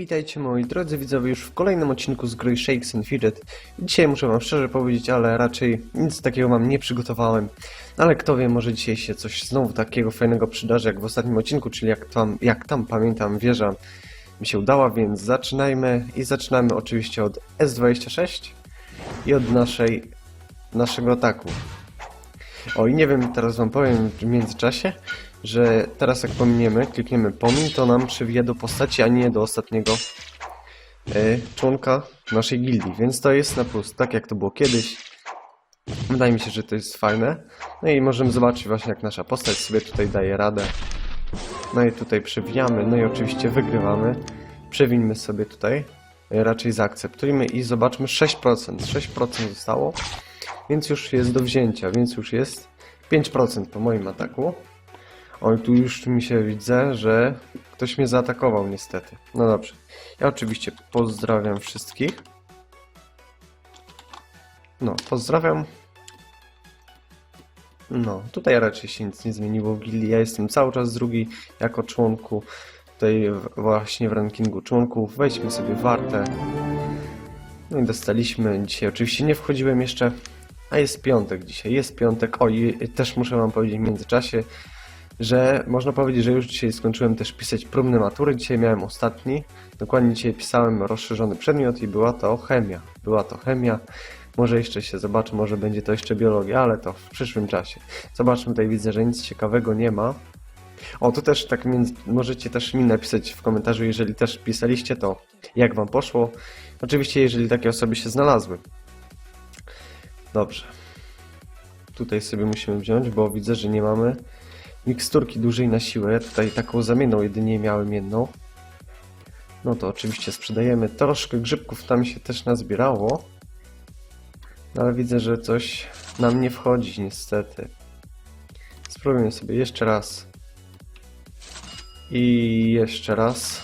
Witajcie moi drodzy widzowie już w kolejnym odcinku z gry Shakes and Fidget. Dzisiaj muszę wam szczerze powiedzieć, ale raczej nic takiego wam nie przygotowałem. Ale kto wie, może dzisiaj się coś znowu takiego fajnego przydarzy jak w ostatnim odcinku, czyli jak tam, jak tam pamiętam wieża mi się udała, więc zaczynajmy i zaczynamy oczywiście od S26 i od naszej, naszego ataku. O i nie wiem, teraz wam powiem w międzyczasie, że teraz jak pominiemy, klikniemy pomin, to nam przewija do postaci, a nie do ostatniego e, członka naszej gildii, więc to jest na plus, tak jak to było kiedyś. Wydaje mi się, że to jest fajne. No i możemy zobaczyć właśnie jak nasza postać sobie tutaj daje radę. No i tutaj przewijamy, no i oczywiście wygrywamy. Przewińmy sobie tutaj, e, raczej zaakceptujmy i zobaczmy 6%. 6% zostało, więc już jest do wzięcia, więc już jest 5% po moim ataku. Oj, tu już mi się widzę, że ktoś mnie zaatakował niestety. No dobrze. Ja oczywiście pozdrawiam wszystkich. No, pozdrawiam. No, tutaj raczej się nic nie zmieniło w gildii. Ja jestem cały czas drugi jako członku tutaj właśnie w rankingu członków. Wejdźmy sobie wartę. No i dostaliśmy. Dzisiaj oczywiście nie wchodziłem jeszcze, a jest piątek dzisiaj. Jest piątek. O, i też muszę wam powiedzieć w międzyczasie, że można powiedzieć, że już dzisiaj skończyłem też pisać próbne matury. Dzisiaj miałem ostatni. Dokładnie dzisiaj pisałem rozszerzony przedmiot i była to chemia. Była to chemia. Może jeszcze się zobaczy, może będzie to jeszcze biologia, ale to w przyszłym czasie. Zobaczmy, tutaj widzę, że nic ciekawego nie ma. O, to też tak między... możecie też mi napisać w komentarzu, jeżeli też pisaliście, to jak wam poszło. Oczywiście, jeżeli takie osoby się znalazły. Dobrze. Tutaj sobie musimy wziąć, bo widzę, że nie mamy miksturki dużej na siłę. Tutaj taką zamienną jedynie miałem jedną. No to oczywiście sprzedajemy. Troszkę grzybków tam się też nazbierało. No ale widzę, że coś nam nie wchodzi niestety. Spróbujmy sobie jeszcze raz. I jeszcze raz.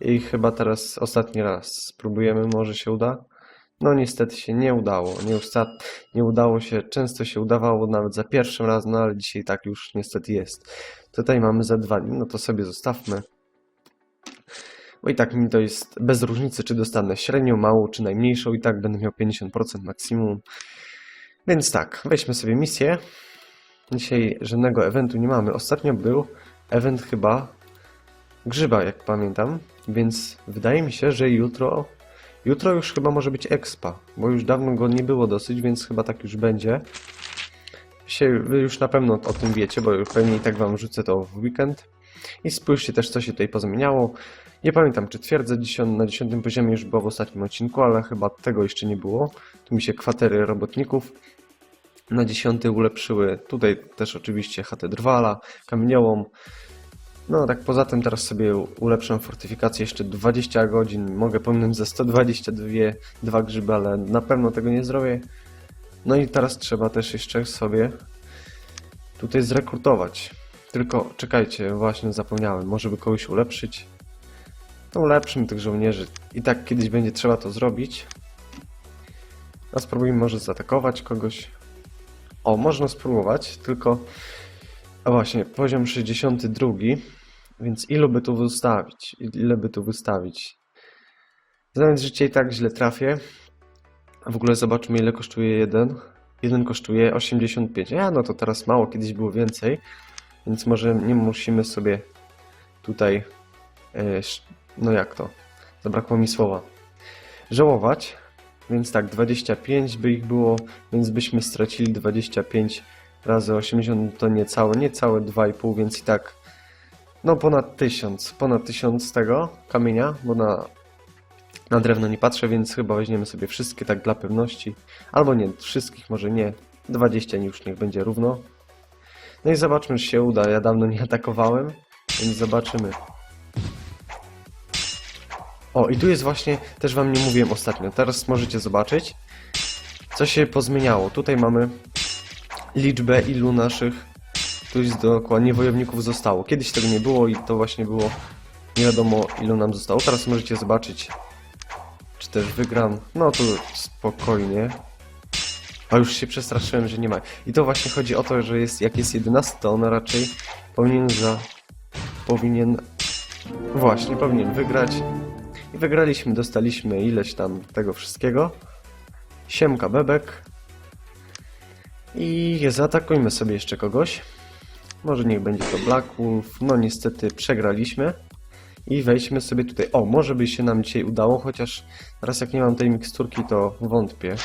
I chyba teraz ostatni raz spróbujemy, może się uda. No niestety się nie udało. Nie, usta- nie udało się, często się udawało nawet za pierwszym razem, no ale dzisiaj tak już niestety jest. Tutaj mamy za dwa dni, no to sobie zostawmy. Bo i tak mi to jest bez różnicy, czy dostanę średnią, małą, czy najmniejszą, i tak będę miał 50% maksimum. Więc tak, weźmy sobie misję. Dzisiaj żadnego eventu nie mamy. Ostatnio był event chyba grzyba, jak pamiętam, więc wydaje mi się, że jutro Jutro już chyba może być expa, bo już dawno go nie było dosyć, więc chyba tak już będzie. Się, wy już na pewno o tym wiecie, bo pewnie i tak wam rzucę to w weekend. I spójrzcie też, co się tutaj pozmieniało. Nie pamiętam, czy twierdzę 10, na 10 poziomie już było w ostatnim odcinku, ale chyba tego jeszcze nie było. Tu mi się kwatery robotników na 10 ulepszyły. Tutaj też oczywiście chatę drwala, kamieniołom. No tak poza tym teraz sobie ulepszam fortyfikację jeszcze 20 godzin. Mogę pominąć za 122 dwa grzyby, ale na pewno tego nie zrobię. No i teraz trzeba też jeszcze sobie tutaj zrekrutować. Tylko czekajcie, właśnie zapomniałem, może by kogoś ulepszyć. To ulepszymy tych żołnierzy. I tak kiedyś będzie trzeba to zrobić. A spróbujmy może zaatakować kogoś. O, można spróbować, tylko... A właśnie, poziom 62. Więc ilu by tu wystawić? Ile by tu wystawić? Znając życie i tak źle trafię. A w ogóle zobaczmy ile kosztuje jeden. Jeden kosztuje 85. A no to teraz mało, kiedyś było więcej. Więc może nie musimy sobie tutaj... e, no jak to? Zabrakło mi słowa. Żałować. Więc tak, 25 by ich było, więc byśmy stracili 25 razy 80 to niecałe, niecałe 2,5, więc i tak no ponad 1000, ponad 1000 z tego kamienia, bo na, na drewno nie patrzę, więc chyba weźmiemy sobie wszystkie tak dla pewności. Albo nie, wszystkich może nie, 20 już niech będzie równo. No i zobaczmy, czy się uda. Ja dawno nie atakowałem, więc zobaczymy. O, i tu jest właśnie, też wam nie mówiłem ostatnio, teraz możecie zobaczyć, co się pozmieniało. Tutaj mamy liczbę ilu naszych tu jest dokładnie wojowników zostało. Kiedyś tego nie było i to właśnie było nie wiadomo ilu nam zostało. Teraz możecie zobaczyć, czy też wygram. No to spokojnie. A już się przestraszyłem, że nie ma. I to właśnie chodzi o to, że jest, jak jest 11, to ona raczej powinien za... powinien Właśnie, powinien wygrać. I wygraliśmy, dostaliśmy ileś tam tego wszystkiego. Siemka bebek. I zaatakujmy sobie jeszcze kogoś. Może niech będzie to Black Wolf. No niestety przegraliśmy. I wejdźmy sobie tutaj. O, może by się nam dzisiaj udało, chociaż teraz jak nie mam tej miksturki, to wątpię.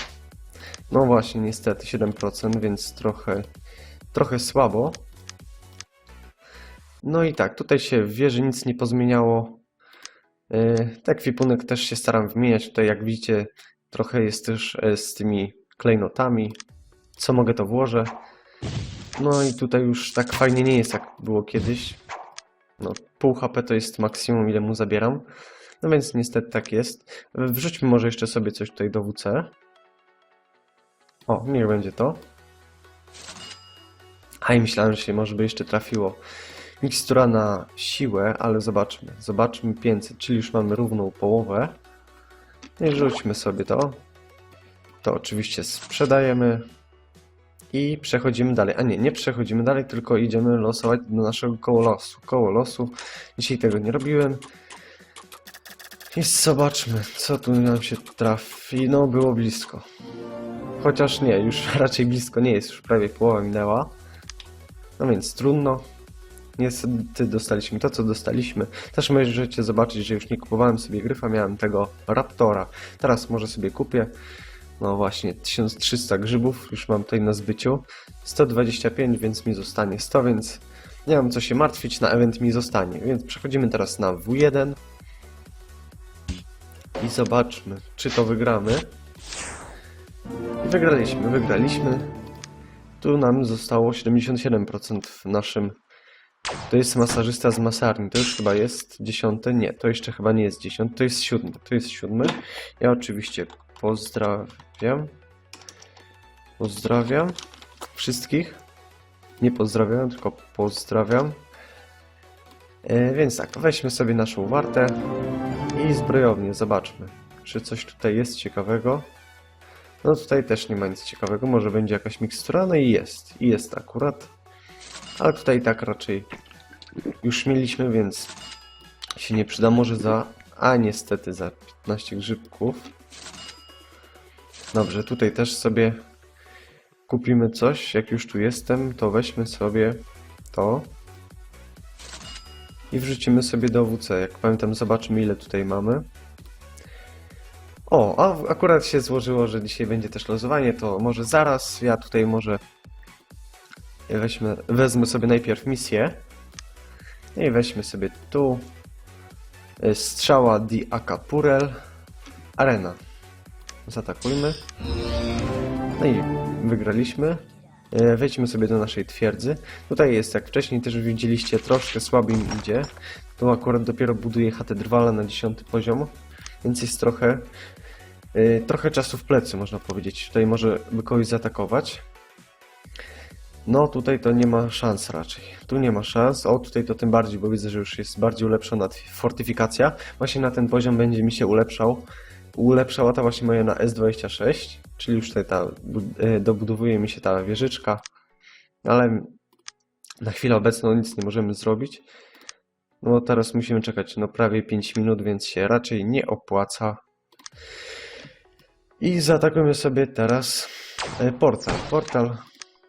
No właśnie, niestety 7%, więc trochę, trochę słabo. No i tak, tutaj się w wieży nic nie pozmieniało. Yy, Tak, kwipunek też się staram wymieniać. Tutaj, jak widzicie, trochę jest też e, z tymi klejnotami. Co mogę, to włożę. No i tutaj już tak fajnie nie jest, jak było kiedyś. No, pół HP to jest maksimum, ile mu zabieram. No więc niestety tak jest. Wrzućmy może jeszcze sobie coś tutaj do WC. O, niech będzie to. A i myślałem, że się może by jeszcze trafiło. Mikstura na siłę, ale zobaczmy. Zobaczmy 500, czyli już mamy równą połowę. I rzućmy sobie to. To oczywiście sprzedajemy. I przechodzimy dalej. A nie, nie przechodzimy dalej, tylko idziemy losować do naszego koło losu. Koło losu. Dzisiaj tego nie robiłem. I zobaczmy, co tu nam się trafi. No, było blisko. Chociaż nie, już raczej blisko nie jest, już prawie połowa minęła. No więc trudno. Niestety dostaliśmy to, co dostaliśmy. Też możecie zobaczyć, że już nie kupowałem sobie gryfa, miałem tego Raptora. Teraz może sobie kupię. No właśnie, 1300 grzybów już mam tutaj na zbyciu. 125, więc mi zostanie 100, więc nie mam co się martwić, na event mi zostanie. Więc przechodzimy teraz na W1. I zobaczmy, czy to wygramy. Wygraliśmy, wygraliśmy. Tu nam zostało 77% w naszym to jest masażysta z masarni. To już chyba jest dziesiąte. Nie, to jeszcze chyba nie jest dziesiąte. To jest siódmy. To jest siódmy. Ja oczywiście pozdrawiam. Pozdrawiam wszystkich. Nie pozdrawiam, tylko pozdrawiam. E, więc tak, weźmy sobie naszą wartę i zbrojownię. Zobaczmy, czy coś tutaj jest ciekawego. No tutaj też nie ma nic ciekawego. Może będzie jakaś mikstura. No i jest. I jest akurat. Ale tutaj tak raczej już mieliśmy, więc się nie przyda. Może za... A niestety za 15 grzybków. Dobrze, tutaj też sobie kupimy coś. Jak już tu jestem, to weźmy sobie to. I wrzucimy sobie do WC. Jak pamiętam, zobaczymy ile tutaj mamy. O, a akurat się złożyło, że dzisiaj będzie też losowanie, to może zaraz ja tutaj może Weźmy, wezmę sobie najpierw misję. I weźmy sobie tu. Strzała di Acapurel. Arena. Zaatakujmy. No i wygraliśmy. Y, Wejdźmy sobie do naszej twierdzy. Tutaj jest, jak wcześniej też widzieliście, troszkę słabiej mi idzie. Tu akurat dopiero buduję chatę drwala na 10 poziom, więc jest trochę, y, trochę czasu w plecy, można powiedzieć. Tutaj może by kogoś zaatakować. No tutaj to nie ma szans raczej. Tu nie ma szans. O tutaj to tym bardziej, bo widzę, że już jest bardziej ulepszona fortyfikacja. Właśnie na ten poziom będzie mi się ulepszał. Ulepszała ta właśnie moja na S26, czyli już tutaj ta, e, dobudowuje mi się ta wieżyczka. Ale na chwilę obecną nic nie możemy zrobić. No teraz musimy czekać no prawie 5 minut, więc się raczej nie opłaca. I zaatakujemy sobie teraz e, portal. Portal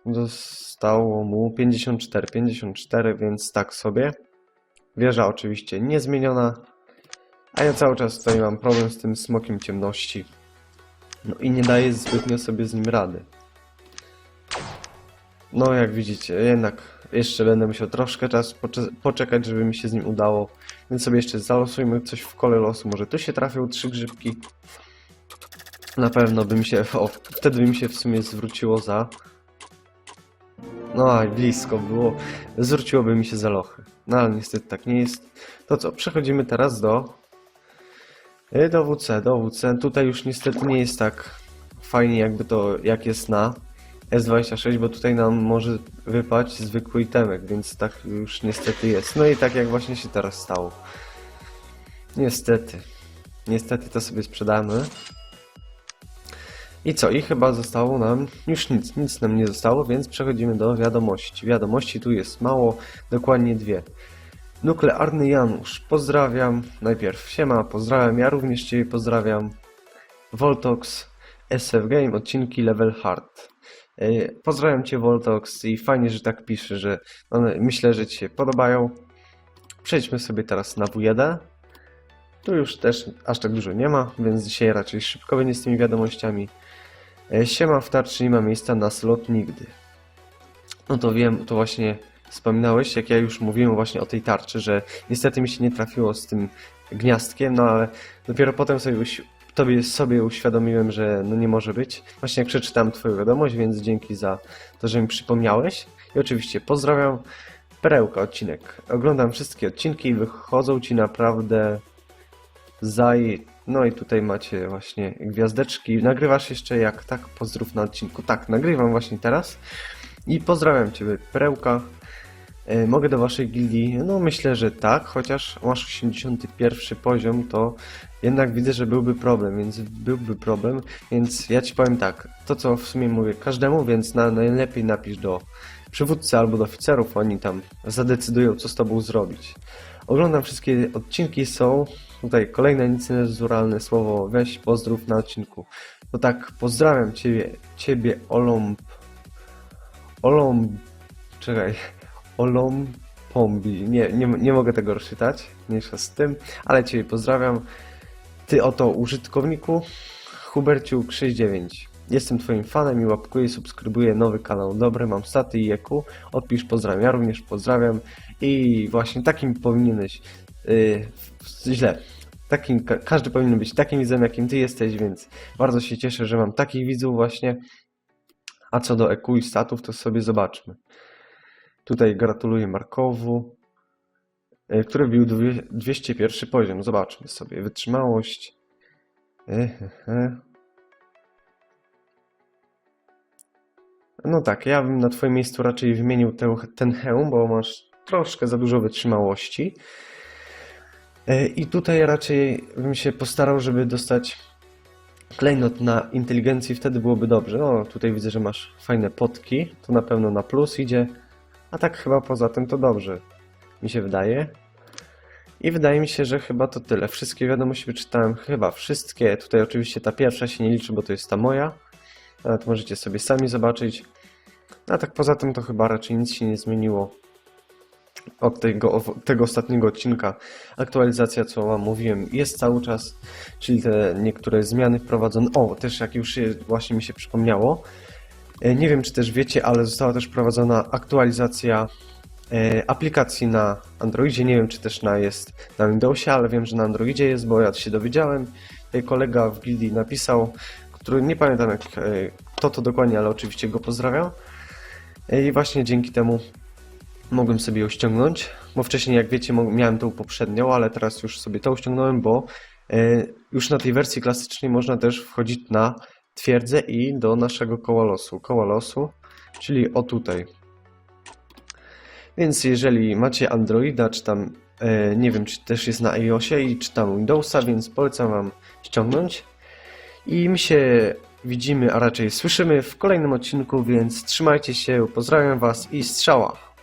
Zostało mu 54, 54, więc tak sobie. Wieża oczywiście niezmieniona. A ja cały czas tutaj mam problem z tym smokiem ciemności. No i nie daję zbytnio sobie z nim rady. No jak widzicie, jednak jeszcze będę musiał troszkę pocze- poczekać, żeby mi się z nim udało. Więc sobie jeszcze zalosujmy coś w kole losu. Może tu się trafią trzy grzybki. Na pewno by mi się, o, wtedy by mi się w sumie zwróciło za no blisko było. Zwróciłoby mi się za lochy. No ale niestety tak nie jest. To co, przechodzimy teraz do... y, Do WC, do WC. Tutaj już niestety nie jest tak fajnie jakby to, jak jest na S26, bo tutaj nam może wypaść zwykły itemek, więc tak już niestety jest. No i tak jak właśnie się teraz stało. Niestety. Niestety to sobie sprzedamy. I co? I chyba zostało nam już nic, nic nam nie zostało, więc przechodzimy do wiadomości. Wiadomości tu jest mało, dokładnie dwie. Nuklearny Janusz, pozdrawiam. Najpierw siema, pozdrawiam. Ja również Ciebie pozdrawiam. Voltox, SF Game, odcinki Level Hard. E, Pozdrawiam Cię Voltox i fajnie, że tak pisze, że one, myślę, że Ci się podobają. Przejdźmy sobie teraz na W1. Tu już też aż tak dużo nie ma, więc dzisiaj raczej szybko będzie z tymi wiadomościami. E, Siema w tarczy nie ma miejsca na slot nigdy. No to wiem, to właśnie wspominałeś, jak ja już mówiłem właśnie o tej tarczy, że niestety mi się nie trafiło z tym gniazdkiem, no ale dopiero potem sobie, uś- tobie, sobie uświadomiłem, że no nie może być. Właśnie jak przeczytałem twoją wiadomość, więc dzięki za to, że mi przypomniałeś. I oczywiście pozdrawiam. Perełka odcinek. Oglądam wszystkie odcinki i wychodzą ci naprawdę zaj... No i tutaj macie właśnie gwiazdeczki. Nagrywasz jeszcze jak? Tak, pozdrów na odcinku. Tak, nagrywam właśnie teraz. I pozdrawiam Ciebie, Perełka. E, Mogę do Waszej gildii? No myślę, że tak, chociaż masz 81 poziom, to jednak widzę, że byłby problem, więc byłby problem, więc ja Ci powiem tak, to co w sumie mówię każdemu, więc na, najlepiej napisz do przywódcy albo do oficerów, oni tam zadecydują, co z Tobą zrobić. Oglądam wszystkie odcinki, są tutaj kolejne niecenzuralne słowo, weź pozdrów na odcinku. To tak, pozdrawiam Ciebie, Ciebie Olomp, Olomp, czekaj, Olompombi. Nie, nie, nie mogę tego rozczytać, mniejsza z tym, ale Ciebie pozdrawiam. Ty oto użytkowniku, Huberciuk69. Jestem Twoim fanem i łapkuję subskrybuję nowy kanał. Dobry, mam staty i EQ. Odpisz pozdrawiam, ja również pozdrawiam. I właśnie takim powinieneś, yy, źle, takim, ka każdy powinien być takim widzem, jakim Ty jesteś, więc bardzo się cieszę, że mam takich widzów właśnie. A co do EQ i statów, to sobie zobaczmy. Tutaj gratuluję Markowu, e, który bił dwie- 201 poziom. Zobaczmy sobie. Wytrzymałość. Ehehe. No tak, ja bym na Twoim miejscu raczej wymienił tę, ten hełm, bo masz troszkę za dużo wytrzymałości. E, I tutaj raczej bym się postarał, żeby dostać klejnot na inteligencji, wtedy byłoby dobrze. No, tutaj widzę, że masz fajne potki, to na pewno na plus idzie. A tak chyba poza tym to dobrze, mi się wydaje. I wydaje mi się, że chyba to tyle. Wszystkie wiadomości wyczytałem, chyba wszystkie. Tutaj oczywiście ta pierwsza się nie liczy, bo to jest ta moja. Ale to możecie sobie sami zobaczyć. A tak poza tym to chyba raczej nic się nie zmieniło od tego, tego ostatniego odcinka. Aktualizacja, co mówiłem, jest cały czas, czyli te niektóre zmiany wprowadzone. O, też jak już się, właśnie mi się przypomniało, Nie wiem, czy też wiecie, ale została też wprowadzona aktualizacja e, aplikacji na Androidzie. Nie wiem, czy też na, jest na Windowsie, ale wiem, że na Androidzie jest, bo ja się dowiedziałem. Tutaj kolega w gildii napisał, który nie pamiętam jak, e, kto to dokładnie, ale oczywiście go pozdrawiam. E, I właśnie dzięki temu mogłem sobie ją ściągnąć, bo wcześniej, jak wiecie, miałem tą poprzednią, ale teraz już sobie tą ściągnąłem, bo e, już na tej wersji klasycznej można też wchodzić na twierdzę i do naszego koła losu. Koła losu, czyli o tutaj. Więc jeżeli macie Androida, czy tam, e, nie wiem, czy też jest na iOSie i czy tam Windowsa, więc polecam Wam ściągnąć. I my się widzimy, a raczej słyszymy w kolejnym odcinku, więc trzymajcie się, pozdrawiam Was i strzała!